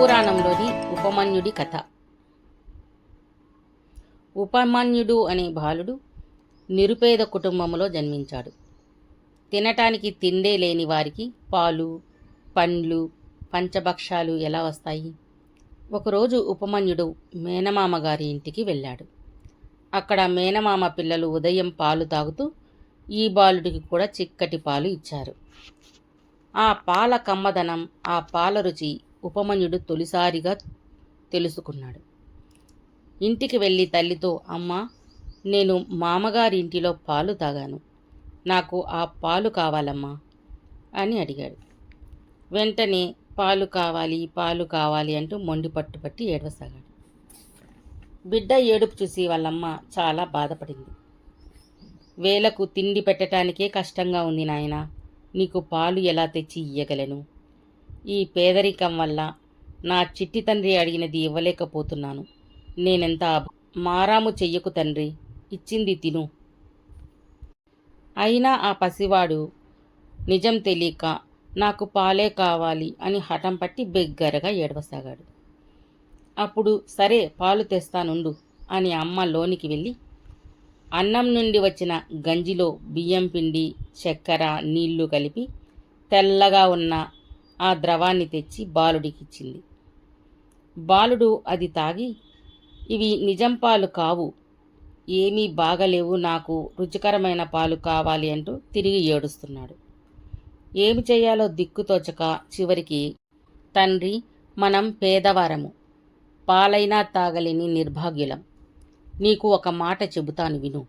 పురాణంలోని ఉపమన్యుడి కథ. ఉపమన్యుడు అనే బాలుడు నిరుపేద కుటుంబంలో జన్మించాడు. తినటానికి తిండే లేని వారికి పాలు పండ్లు పంచభక్షాలు ఎలా వస్తాయి? ఒకరోజు ఉపమన్యుడు మేనమామ గారి ఇంటికి వెళ్ళాడు. అక్కడ మేనమామ పిల్లలు ఉదయం పాలు తాగుతూ ఈ బాలుడికి కూడా చిక్కటి పాలు ఇచ్చారు. ఆ పాల కమ్మదనం ఆ పాల రుచి ఉపమన్యుడు తొలిసారిగా తెలుసుకున్నాడు. ఇంటికి వెళ్ళి తల్లితో అమ్మ నేను మామగారి ఇంటిలో పాలు తాగాను. నాకు ఆ పాలు కావాలమ్మా అని అడిగాడు. వెంటనే పాలు కావాలి పాలు కావాలి అంటూ మొండి పట్టుపట్టి ఏడవసాగాడు. బిడ్డ ఏడుపు చూసి వాళ్ళమ్మ చాలా బాధపడింది. వేలకు తిండి పెట్టడానికే కష్టంగా ఉంది నాయన. నీకు పాలు ఎలా తెచ్చి ఇయ్యగలను? ఈ పేదరికం వల్ల నా చిట్టి తండ్రి అడిగినది ఇవ్వలేకపోతున్నాను. నేనెంత మారాము చెయ్యకు తండ్రి ఇచ్చింది తిను. అయినా ఆ పసివాడు నిజం తెలియక నాకు పాలే కావాలి అని హఠం పట్టి బిగ్గరగా ఏడవసాగాడు. అప్పుడు సరే పాలు తెస్తానుండు అని అమ్మ లోనికి వెళ్ళి అన్నం నుండి వచ్చిన గంజిలో బియ్యం పిండి చక్కెర నీళ్ళు కలిపి తెల్లగా ఉన్న ఆ ద్రవాన్ని తెచ్చి బాలుడికిచ్చింది. బాలుడు అది తాగి ఇవి నిజం పాలు కావు. ఏమీ బాగలేవు. నాకు రుచికరమైన పాలు కావాలి అంటూ తిరిగి ఏడుస్తున్నాడు. ఏమి చేయాలో దిక్కుతోచక చివరికి తండ్రి మనం పేదవారము. పాలైనా తాగలేని నిర్భాగ్యులం. నీకు ఒక మాట చెబుతాను విను.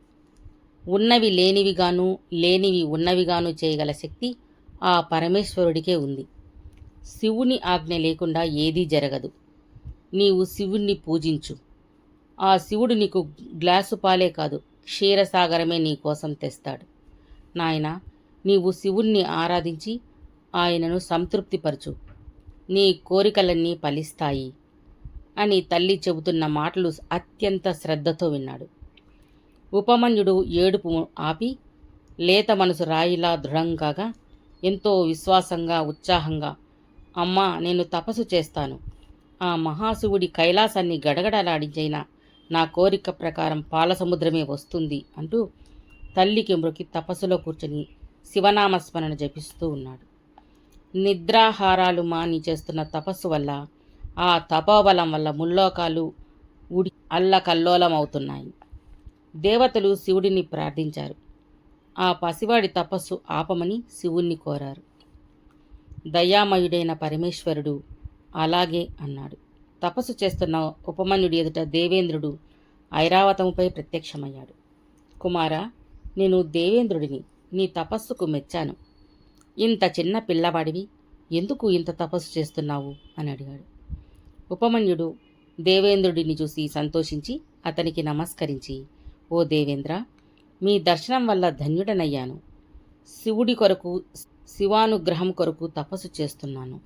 ఉన్నవి లేనివిగాను లేనివి ఉన్నవిగాను చేయగల శక్తి ఆ పరమేశ్వరుడికే ఉంది. శివుని ఆజ్ఞ లేకుండా ఏదీ జరగదు. నీవు శివుణ్ణి పూజించు. ఆ శివుడు నీకు గ్లాసు పాలే కాదు క్షీరసాగరమే నీకోసం తెస్తాడు. నాయనా నీవు శివుణ్ణి ఆరాధించి ఆయనను సంతృప్తిపరచు. నీ కోరికలన్నీ ఫలిస్తాయి అని తల్లి చెబుతున్న మాటలు అత్యంత శ్రద్ధతో విన్నాడు. ఉపమన్యుడు ఏడుపు ఆపి లేత మనసు రాయిలా దృఢంగాగా ఎంతో విశ్వాసంగా ఉత్సాహంగా అమ్మా నేను తపస్సు చేస్తాను. ఆ మహాశివుడి కైలాసాన్ని గడగడలాడించైనా నా కోరిక ప్రకారం పాల సముద్రమే వస్తుంది అంటూ తల్లికి మృకి తపస్సులో కూర్చొని శివనామస్మరణ జపిస్తూ ఉన్నాడు. నిద్రాహారాలు మాని చేస్తున్న తపస్సు వల్ల ఆ తపోబలం వల్ల ముల్లోకాలు ఉడి అల్లకల్లోలమవుతున్నాయి. దేవతలు శివుడిని ప్రార్థించారు. ఆ పసివాడి తపస్సు ఆపమని శివుణ్ణి కోరారు. దయామయుడైన పరమేశ్వరుడు అలాగే అన్నాడు. తపస్సు చేస్తున్న ఉపమన్యుడి ఎదుట దేవేంద్రుడు ఐరావతముపై ప్రత్యక్షమయ్యాడు. కుమారా నేను దేవేంద్రుడిని నీ తపస్సుకు మెచ్చాను. ఇంత చిన్న పిల్లవాడివి ఎందుకు ఇంత తపస్సు చేస్తున్నావు? అని అడిగాడు. ఉపమన్యుడు దేవేంద్రుడిని చూసి సంతోషించి అతనికి నమస్కరించి ఓ దేవేంద్ర మీ దర్శనం వల్ల ధన్యుడనయ్యాను. శివుడి కొరకు శివానుగ్రహం కొరకు తపస్సు చేస్తున్నాను.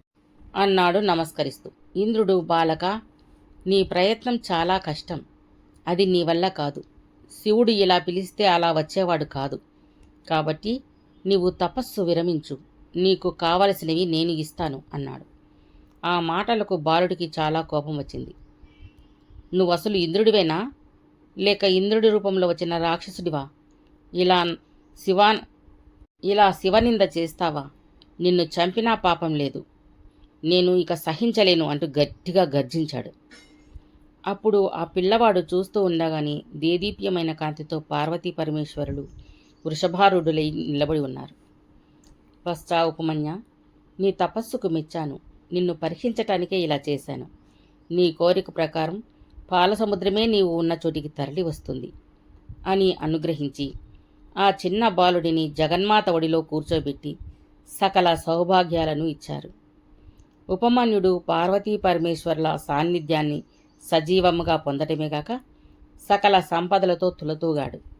అన్నాడు నమస్కరిస్తూ. ఇంద్రుడు బాలక నీ ప్రయత్నం చాలా కష్టం. అది నీ వల్ల కాదు. శివుడు ఇలా పిలిస్తే అలా వచ్చేవాడు కాదు. కాబట్టి నీవు తపస్సు విరమించు. నీకు కావలసినవి నేను ఇస్తాను అన్నాడు. ఆ మాటలకు బాలుడికి చాలా కోపం వచ్చింది. నువ్వు అసలు ఇంద్రుడివేనా? లేక ఇంద్రుడి రూపంలో వచ్చిన రాక్షసుడివా? ఇలా శివాన్ ఇలా శివనింద చేస్తావా? నిన్ను చంపినా పాపం లేదు. నేను ఇక సహించలేను అంటూ గట్టిగా గర్జించాడు. అప్పుడు ఆ పిల్లవాడు చూస్తూ ఉండగానే దేదీప్యమైన కాంతితో పార్వతీ పరమేశ్వరులు వృషభారుడులై నిలబడి ఉన్నారు. వస్తా ఉపమన్య నీ తపస్సుకు మెచ్చాను. నిన్ను పరీక్షించటానికే ఇలా చేశాను. నీ కోరిక ప్రకారం పాల సముద్రమే నీవు ఉన్న చోటికి తరలి వస్తుంది అని అనుగ్రహించి ఆ చిన్న బాలుడిని జగన్మాత ఒడిలో కూర్చోబెట్టి సకల సౌభాగ్యాలను ఇచ్చారు. ఉపమన్యుడు పార్వతీ పరమేశ్వర్ల సాన్నిధ్యాన్ని సజీవముగా పొందటమే కాక సకల సంపదలతో తులతూగాడు.